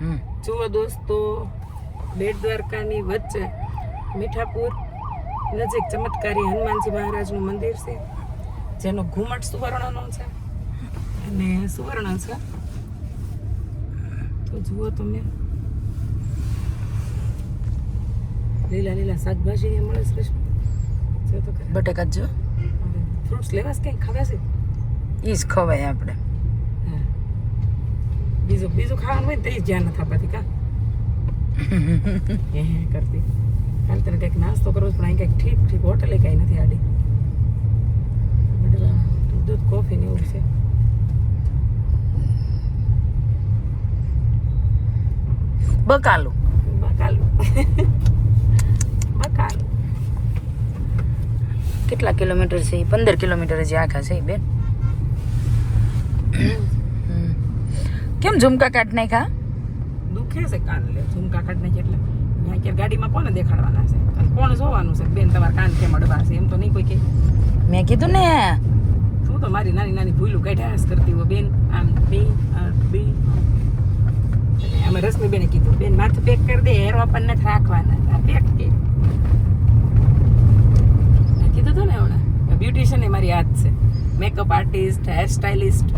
હમ. જુઓ દોસ્તો બેટ દ્વારકાની વચ્ચે મીઠાપુર નજીક ચમત્કારી હનુમાનજી મહારાજનું મંદિર છે જેનો ઘુમટ સુવર્ણનો છે. અને સુવર્ણ છે. તો જુઓ તમે. લીલા લીલા શાકભાજી એ મળે છે બટાકા જો ફ્રૂટ્સ લેવા છે ખવાશે એ જ ખવાય આપણે. બીજું બીજું ખાવાનું હોય ને તે ધ્યાન નથી અપાતી કા? હે હે કરતી. કાલ તને કંઈક નાસ્તો કરવો પણ અહીં કંઈક ઠીક ઠીક હોટલે કંઈ નથી આડી. દૂધ કોફી ને એવું છે. બકાલું. બકાલું. બકાલું. કેટલા કિલોમીટર છે પંદર કિલોમીટર જે આખા છે બેન. કેમ ઝુમકા કાઢ નાખ્યા? દુખે છે કાન લે. ઝુમકા કાઢને એટલે મેં ક્યારે ગાડીમાં કોને દેખાડવાના છે? કોણ જોવાનું છે? બેન તમારા કાન કેમ અડવા છે? એમ તો નહીં કોઈ કે. મેં કીધું ને. તું તો મારી નાની નાની ભૂલું કાઢ્યા જ કરતી હોય બેન? આમ બે બે. અમે રશ્મિ બેને કીધું બેન માથું પેક કરી દે હેર આપણને રાખવાના. પેક કે. કીધું હતું ને હમણાં બ્યુટિશિયન એ મારી હાથ છે. Makeup artist hair stylist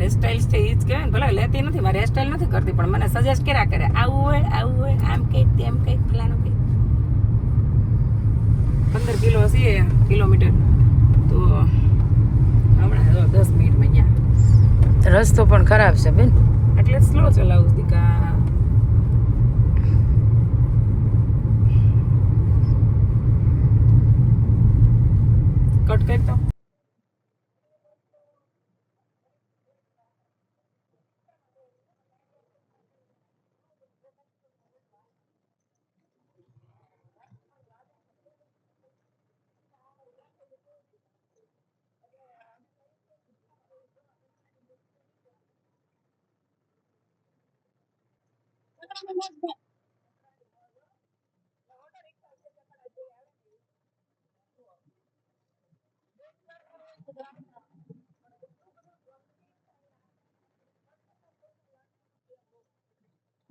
hair છે એ જ કહેવાય ને. ભલે લેતી નથી મારી હેરસ્ટાઈલ નથી કરતી પણ મને સજેસ્ટ કર્યા કરે. આવું હોય આવું હોય આમ કંઈક તેમ કંઈક પેલાનું કંઈક. પંદર કિલો હશે કિલોમીટર. તો હમણાં દસ મિનિટમાં અહીંયા. રસ્તો પણ ખરાબ છે બેન. એટલે સ્લો ચલાવું દીકા. કટ કરતો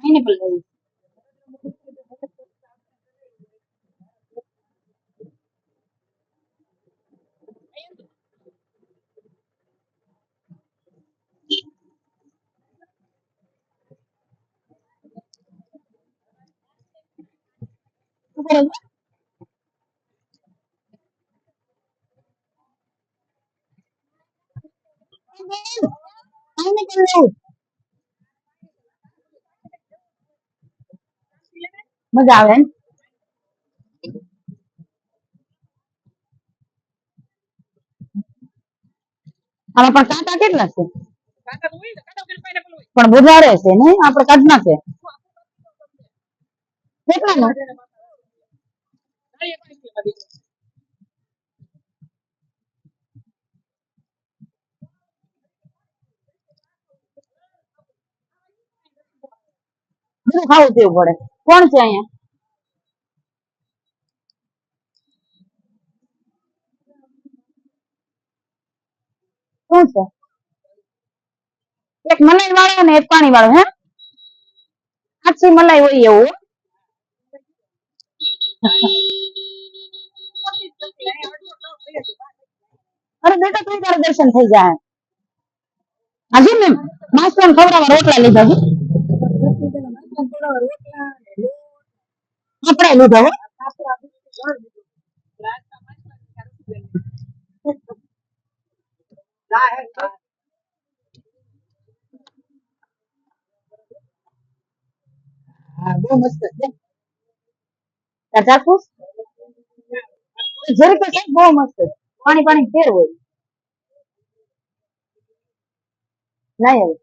pineapple rice મજા આવે? આમાં પણ કાંટા કેટલા છે પણ બુધારે છે ને આપણે કાઢ નાખે કેટલા બધું ખાવું પીવું પડે? કોણ છે અહીંયા? શું છે? એક મલાઈ વાળો ને એક પાણી વાળો, હે? આછી મલાઈ હોય એવું અરે બેટા તું તારે દર્શન થઈ જાય હાજી મેમ માસ્ટર ખવડાવવા રોટલા લીધા છે આપણે લીધા હો હા બહુ મસ્ત છે તાજા ખુશ જરીક છે, બહુ મસ્ત છે. પાણી પાણી ફેર હોય. ના હવે.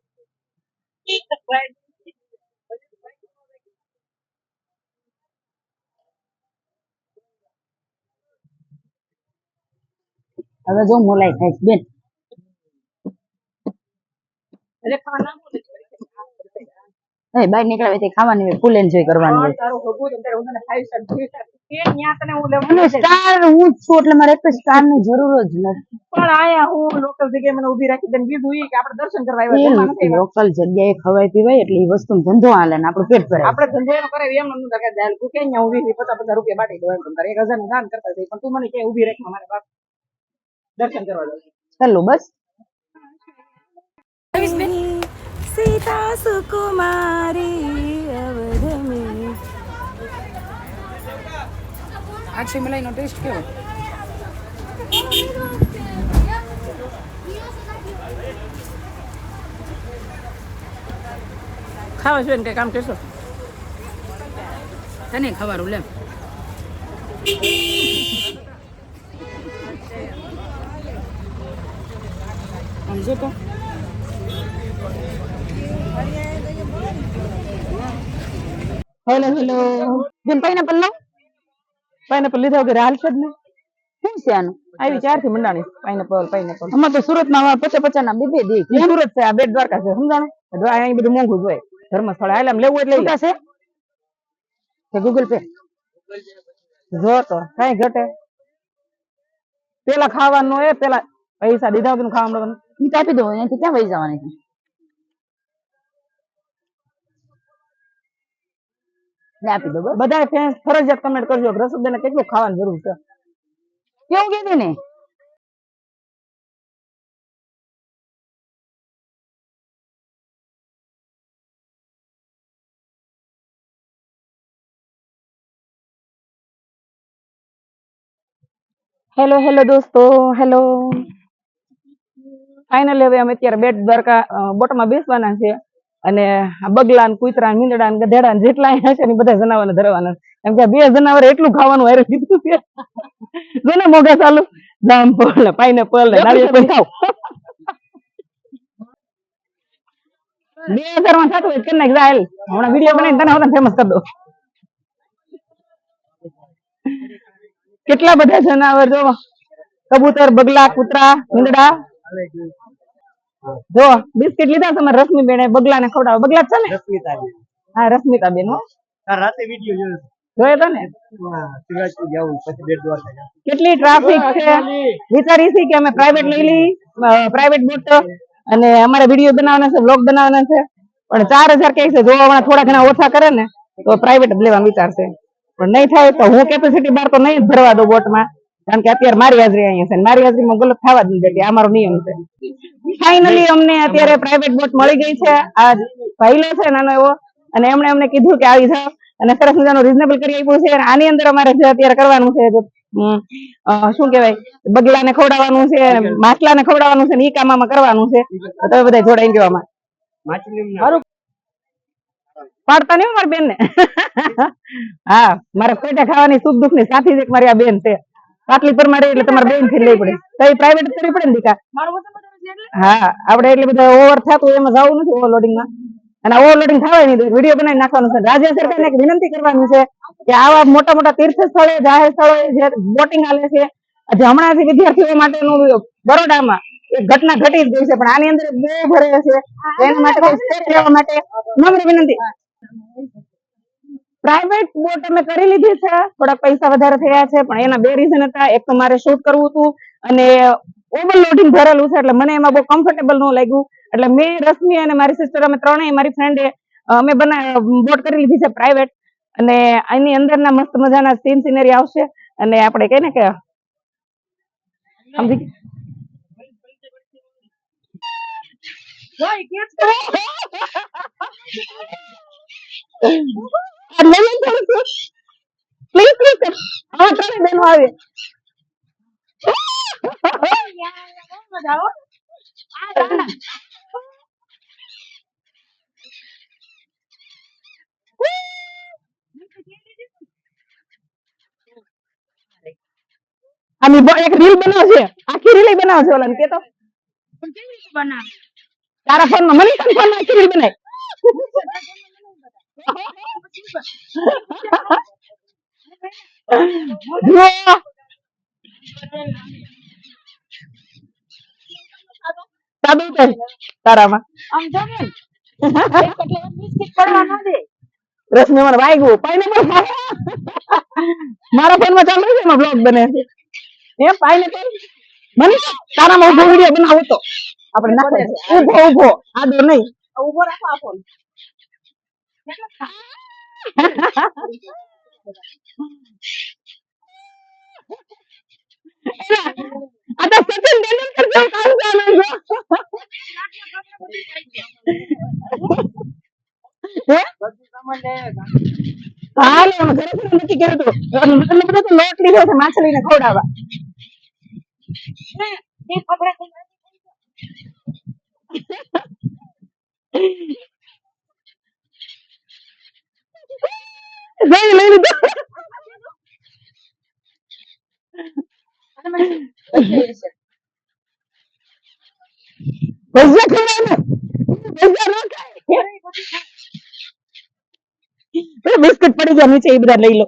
હવે જો મોલાઈ થાય બેન. એ બહાર નીકળ્યા પછી ખાવાની ફૂલ એન્જોય કરવાની અને સ્ટાર હું જ છું એટલે મારે એક સ્ટારની જરૂર જ નથી. પણ આયા હું લોકલ જગ્યાએ મને ઊભી રાખી દઈને કીધું કે આપણે દર્શન કરવા આવ્યા. લોકલ જગ્યાએ ખવાય પીવાય એટલે એ વસ્તુ ધંધો હાલે ને આપણું પેટ ભરાય. આપણે ધંધો એનો કરે એમ નતું કે કે ન્યા ઊભી રહી? પચાસ પચાસ રૂપિયા બાટી દો એમ તારે. એક હજારનું દાન કરતા જઈ પણ તું મને કે ઊભી રાખ મારે બાપ. દર્શન કરવા ચાલો બસ. સીતા સુકુમારી અવધ આ છે મલાઈનો ટેસ્ટ કેવો ખાવા છે ને કઈ કામ કરશો તને ખવારું લે સમજો તો હેલો હેલો જેમ પાઇનેપલ લો પાઇનેપલ લીધા વગર હાલશે જ નહીં શું છે આનું? આવી ચારથી મંડાણી પાઇનેપલ પાઇનેપલ. અમાર તો સુરતમાં પચાસ પચાસ ના બે બે દે. સુરત છે આ બેટ દ્વારકા છે સમજાણું? અહીં બધું મોંઘું જ હોય. ધર્મસ્થળ આમ લેવું એટલે લઈ છે કે ગૂગલ પે જો તો કઈ ઘટે? પેલા ખાવાનું એ પેલા પૈસા દીધા વગર ખાવા મળવાનું ઈ આપી દો અહીંથી ક્યાં વહી જવાની? છે આપી દો બસ. બધા ફેન્સ ફરજિયાત કમેન્ટ કરજો. કે રસોદાને કેટલું ખાવાની જરૂર છે. કેવું કીધું ને? હેલો હેલો દોસ્તો હેલો ફાઇનલી હવે અમે અત્યારે બેટ દ્વારકા અ, બોટમાં બેસવાના છે અને આ બગલા ને કૂતરા ને મીંદડા ને ગધેડા ને જેટલા અહીંયા છે ને બધા જનાવરને ધરવાના એમ કે બે જનાવર એટલું ખાવાનું હારે લીધું છે. જોને મોઢા ચાલુ. જામફળ ને પાઇનેપલ ને નારિયેળ પણ ખાવ બે હજારમાં થતું કરી નાખ જા હમણાં વીડિયો બનાવીને તને હવે ફેમસ કરી દો કેટલા બધા જનાવર જો કબૂતર બગલા કૂતરા મીંદડા જો બિસ્કિટ લીધા તમારે રશ્મિ બેન બગલા ને ખવડાવો બગલા છે ને? હા રશ્મિતા બેન હો રાતે વીડિયો જોયો તો ને? શિવરાજપુર જવું પછી બેટ દ્વારકા જવું કેટલી ટ્રાફિક છે? વિચારી છે કે અમે પ્રાઇવેટ લઈ લઈ પ્રાઇવેટ બોટ અને અમારે વીડિયો બનાવવાના છે બ્લોગ બનાવવાના છે. પણ ચાર હજાર કે છે થોડા ઘણા ઓછા કરે ને તો પ્રાઇવેટ લેવા લેવાનું વિચારશે. પણ નહીં થાય તો હું કેપેસિટી બાર તો નહીં ભરવા દઉં બોટમાં કારણ કે અત્યારે મારી હાજરી અહીંયા છે મારી હાજરીમાં ગલત થવા જ નહીં દેતી આ મારો નિયમ છે. ફાઇનલી અમને અત્યારે પ્રાઇવેટ બોટ મળી ગઈ છે. આ ભાઈલો છે નાનો એવો. અને એમણે અમને કીધું કે આવી જાઓ. અને સરસ મજાનું રીઝનેબલ કરી આપ્યું છે. અને આની અંદર અમારે જે અત્યારે કરવાનું છે શું કેવાય બગલાને ખવડાવવાનું છે માછલાને ખવડાવવાનું છે ને ઈ કામ આમાં કરવાનું છે. તમે બધા જોડાઈ ગયો આમાં. પાડતા નહીં મારી બેન ને હા મારે પેટે ખાવાની સુખ દુઃખની સાથી જ એક મારી આ બેન છે. પાટલી પર મારે એટલે તમારે બેનથી લઈ પડે. તો પ્રાઇવેટ કરવી પડે ને દીકા? હા, આપણે એટલે બધા ઓવર થતું એમાં જવું નથી ઓવરલોડિંગમાં. અને ઓવરલોડિંગ થવાય નહીં વીડિયો બનાવી નાખવાનું છે. રાજ્ય સરકારને એક વિનંતી કરવાની છે કે આવા મોટા મોટા તીર્થ સ્થળે જાહેર સ્થળોએ જે બોટિંગ હાલે છે, જે હમણાંથી વિદ્યાર્થીઓ માટેનું બરોડામાં ઘટના ઘટી જ ગઈ છે, પણ આની અંદર બે ભરે છે. એના માટે સ્ટેપ લેવા માટે નમ્ર વિનંતી. પ્રાઇવેટ બોટ અમે કરી લીધી છે. થોડા પૈસા વધારે થયા છે, પણ એના બે રીઝન હતા. એક તો મારે શૂટ કરવું હતું અને ઓવરલોડિંગ ભરેલું છે, એટલે મને એમાં બહુ કમ્ફર્ટેબલ ન લાગ્યું. એટલે મેં રશ્મિ અને મારી સિસ્ટર અમે ત્રણેય, મારી ફ્રેન્ડે અમે બના બોટ કરી લીધી છે પ્રાઇવેટ અને એની અંદરના મસ્ત મજાના સીન સિનરી આવશે. અને આપણે કહીને કે, સમજી પ્લીઝ પ્લીઝ આવી. બ- એક રીલ બનાવશે આખી રીલ બનાવશે ઓલા કે તો. તારા ફોનમાં મને ફોનમાં આખી રીલ બનાય. જુઓ સાદું છે તારામાં. રશ્મિ મને વાગ્યું પાઇનેપલ મારા ફોનમાં ચાલુ છે એમાં બ્લોગ બને. છે પાઈને પાઇનેપલ મને તારામાં ઊભો વીડિયો બનાવો તો. આપણે નાખો. ઊભો ઊભો. આડો નહીં. ઊભો રાખો આ ફોન આ તો સચિન તેંડુલકર જેવું કામ ચાલે છે હે? હાલે અમે ઘરે છે ને નક્કી કર્યું હતું ભજીયા ખવડાવે બિસ્કિટ પડી ગયા નીચે એ બધા લઈ લો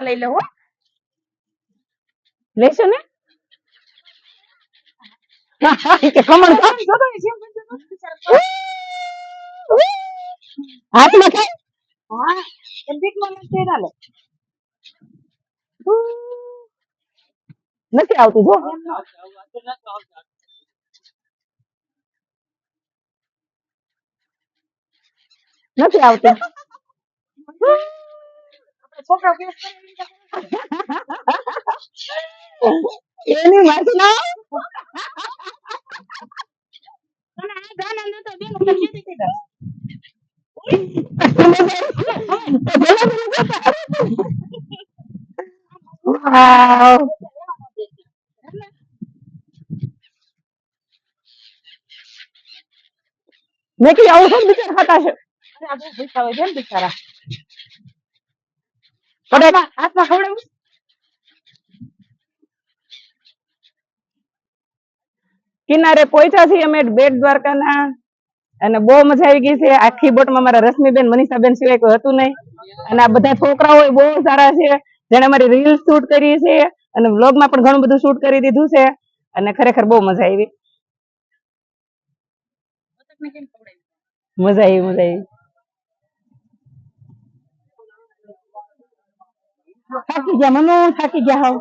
લઈ લો લેશો ને કે ખમણ ખાવ? હાથમાં ખાય હા બીકમાં ના લે નથી આવતું જો નથી આવતું છોકરા કેસ એની માથે ના અને આ દીધા વાવ આવું શું બિચાર ખાતા છે. અરે આ હોય બેન બિચારા. પડે હાથમાં ખવડાવું? કિનારે પહોંચ્યા છીએ અમે બેટ દ્વારકાના અને બહુ મજા આવી ગઈ છે. આખી બોટમાં મારા રશ્મિબેન મનીષાબેન સિવાય કોઈ હતું નહીં. અને આ બધા છોકરાઓ બહુ સારા છે. જેણે અમારી રીલ શૂટ કરી છે અને વ્લોગમાં પણ ઘણું બધું શૂટ કરી દીધું છે અને ખરેખર બહુ મજા આવી. મજા આવી મજા આવી. થાકી ગયા, મનુ, થાકી ગયા હાવ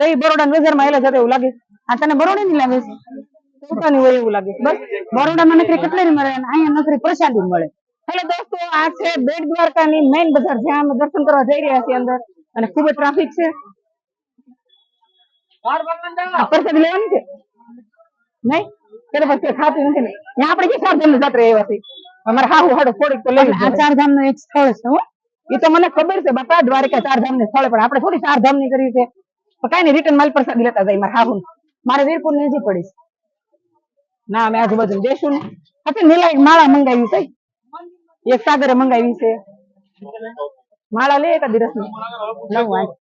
તો બરોડા નજરમાં એલા જતા એવું લાગે. આ તને બરોડા ની લાગે? છે પોતાની હોય એવું લાગે. બસ બસ બરોડામાં નકરી કેટલી મળે અને અહીંયા નકરી પ્રસાદી મળે. હેલો દોસ્તો, આ છે બેટ દ્વારકાની મેઇન બજાર. જ્યાં અમે દર્શન કરવા જઈ રહ્યા છીએ અંદર. અને ખૂબ જ ટ્રાફિક છે. આ લેવાની છે? નહીં? ત્યારે પછી ખાતું નથી ને. ત્યાં આપણે કે ચારધામની જાત્રા આવ્યા છીએ અમારે હાહુ હાડો થોડીક તો લેવી આ ચારધામનું એક સ્થળ છે એ તો મને ખબર છે બાપા દ્વારકા ચારધામ ને સ્થળ પણ આપણે થોડી ચારધામની કરી છે. તો કઈ નહીં રિટર્ન માલ પ્રસાદ લેતા જાય મારે હાહુ મારે વીરપુરની નજીક પડી છે. ના અમે આજુબાજુ જઈશું ને. આપણે નીલા એક માળા મંગાવી છે. એક સાગરે મંગાવી છે. માળા લે એકા દિવસ નવ આઠ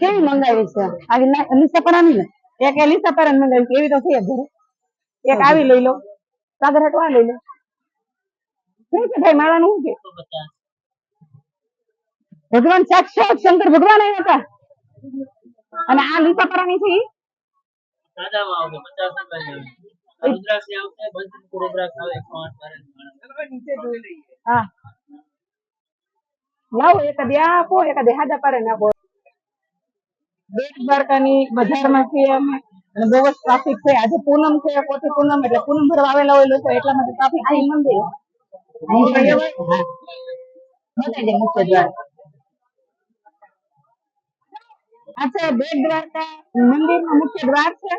કેવી મંગાવી છે? આવી લીસાપરાની ને. એક એ લીસાપરાની મંગાવી એવી તો છે ઘરે. એક આવી લઈ લો સાગર હટવા લઈ લો શું છે ભાઈ માળાનું? શું છે? ભગવાન સાક્ષાત શંકર ભગવાન આવ્યા હતા. અને આ લીસાપરાની છે હા. લાવો એકાદી આપો એકાદી હાદા પારે ને આપો બેટ દ્વારકાની બજારમાં છીએ અમે અને બહુ જ ટ્રાફિક છે. આજે પૂનમ છે કોટી પૂનમ એટલે પૂનમ ભરવા આવેલા હોય લોકો એટલા માટે ટ્રાફિક છે મંદિર. મંદિર બતાવી દે મુખ્ય દ્વાર. આ છે બેટ દ્વારકા મંદિરનું મુખ્ય દ્વાર છે.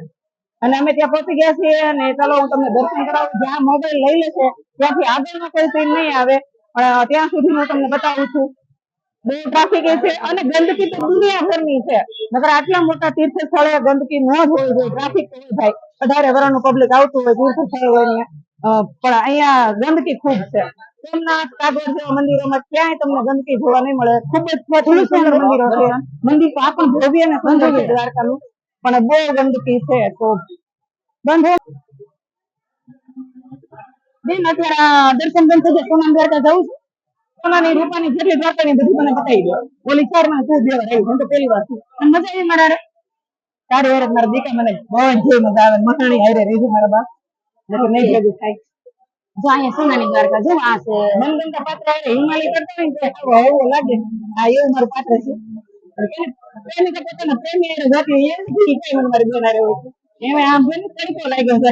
અને અમે ત્યાં પહોંચી ગયા છીએ અને ચાલો હું તમને દર્શન કરાવું. જ્યાં મોબાઈલ લઈ લેશે ત્યાંથી આગળમાં કોઈ સીન નહીં આવે. ત્યાં સુધી હું તમને બતાવું છું. બહુ ટ્રાફિક છે અને ગંદકી તો દુનિયાભરની છે. નકર આટલા મોટા તીર્થ સ્થળે ગંદકી ન જ હોવી જોઈએ ટ્રાફિક ભાઈ. અઢારે વર્ષનું પબ્લિક આવતું હોય તીર્થ સ્થળો હોય પણ અહીંયા ગંદકી ખૂબ છે. સોમનાથ કાગોળ જેવા મંદિરોમાં ક્યાંય તમને ગંદકી જોવા નહીં મળે. ખૂબ જ સ્વચ્છ સુંદર મંદિરો છે. મંદિર. આ પણ ભવ્ય અને સુંદર દ્વારકાનું. પણ બહુ ગંદકી છે. તો બંધ? બેન અત્યારે દર્શન બંધ થઈ સોનામ દ્વારકા જવું છે. સોનાની રૂપાની જેટલી દ્વારકાની બધી મને બતાવી દો. ઓલી ચારમાં તું બે વાર આવી હું તો પહેલી વાર છું. અને મજા આવી મારા તારી હારે મારા દીકરા મને બહુ જ મજા આવે. મહાણી હારે રહી મારા બાપ. એટલે નહીં ભેગું થાય જો અહીંયા સોનાની દ્વારકા જો આ છે. મનગમતા પાત્ર હિમાલય કરતા હોય તો લાગે. આ એવું મારું પાત્ર છે. પ્રેમી તો પોતાના પ્રેમી જાતી હોય કઈ મને મારી બેન આમ જોઈને તડકો લાગ્યો છે.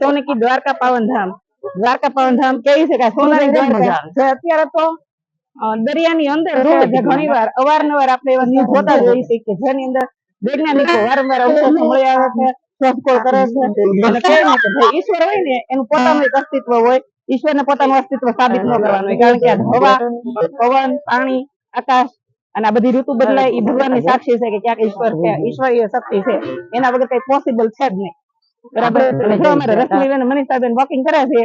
સોનકી દ્વારકા પાવનધામ. દ્વારકા પાવનધામ કેવી છે? કે સોનાની દ્વારકા છે. અત્યારે તો દરિયાની અંદર છે ઘણી વાર અવારનવાર આપણે એવા ન્યૂઝ જોતા જ હોઈએ કે જેની અંદર વૈજ્ઞાનિકો વારંવાર અવકાશ મળી આવે છે શોધખોળ કરે છે. અને કહે ને કે ભાઈ ઈશ્વર હોય ને એનું પોતાનું એક અસ્તિત્વ હોય. ઈશ્વરને પોતાનું અસ્તિત્વ સાબિત ન કરવાનું કારણ કે હવા પવન પાણી આકાશ અને આ બધી ઋતુ બદલાય એ ભગવાનની સાક્ષી છે કે ક્યાંક ઈશ્વર છે ઈશ્વરીય શક્તિ છે. એના વગર કઈ પોસિબલ છે જ નહીં. બરાબર? જો અમારે રશ્મિબેન મનીષાબેન વોકિંગ કરે છે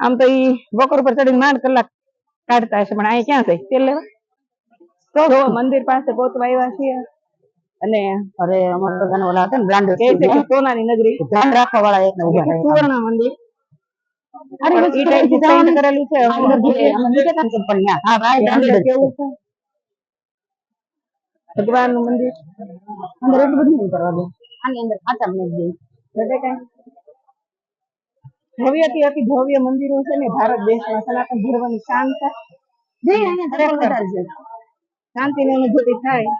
આમ તો ઈ વોકર ઉપર ચડીને માંડ કલાક કાઢતા હશે પણ અહીંયા ક્યાં છે? તેલ લેવા? તો જો મંદિર પાસે પહોંચવા આવ્યા છીએ. અને અરે અમાર તો ઓલા હતા ને બ્રાન્ડ કે છે કે સોનાની નગરી. ધ્યાન રાખવા વાળા એક ઊભા રહે. સુવર્ણ મંદિર. અરે ઈ ટાઈપ ડિઝાઇન કરેલું છે અંદર જે નિકેતન કંપની હા ભાઈ કેવું છે. ભગવાનનું મંદિર? અંદર એટલું બધું નહીં કરવા દે આની અંદર ખાતા નહીં દે એટલે કઈ ભવ્યથી અતિ ભવ્ય મંદિરો છે ને ભારત દેશમાં સનાતન ધર્મની છે. શાંતિ શાંતિની અનુભૂતિ થાય.